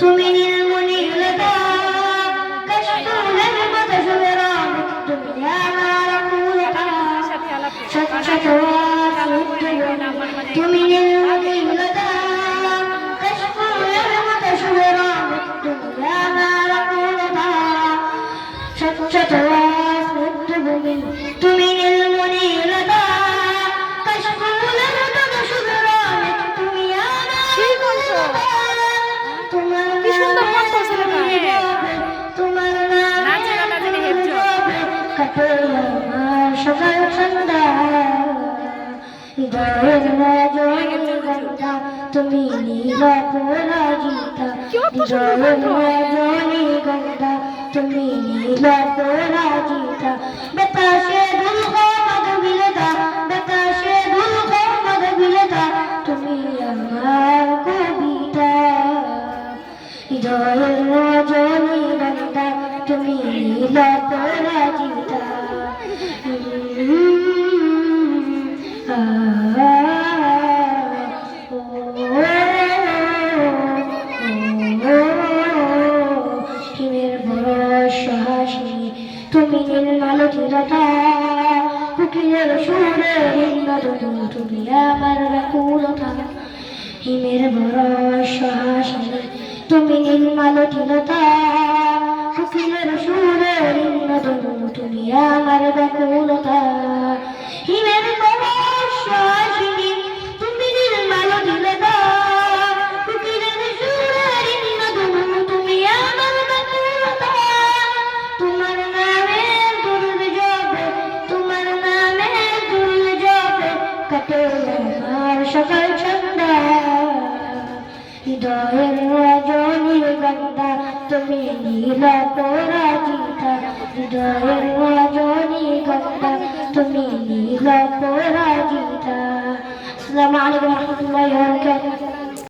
তুমি নীলমণি লতা কষ্টুলের মতো সুন্দরা তুমি আমার মূল কথা সত্য তুমি নীলমণি কাটে আমার সকাল সন্ধ্যা হৃদয়ের রজনী গন্ধা তুমি নীল পরাজিতা কি অত সুন্দর হৃদয়ের কণ্ঠ। তুমি নীল পরাজিতা বেতাসে দুলহ মদ বিলতা আমার কবিতা নীল পরাজিতা তুমি নীলমালো চিরতা কুকিলের সুরে হিন্দু তুমি আমার ব্যাকুলতা হিমের বড় সাহসী তুমি নীলমালো চিরতা কুকিলের সুরে হিন্দু তুমি আমার ব্যাকুলতা। হিমের তুমি সুরে হিন্দু তুমি আমার ব্যাকুলতা। তোমার নামে দুর্গ যাবে তোমার নামে দুর্গ যাবে কাটে আমার সকাল সন্ধ্যা হৃদয়ের তুমি নীল পরাজিতা হৃদয়ের রজনী গন্ধা। তুমি নীল পরাজিতা। আসসালামু আলাইকুম রাহমাতুল্লাহি ওয়া বারাকাতুহু।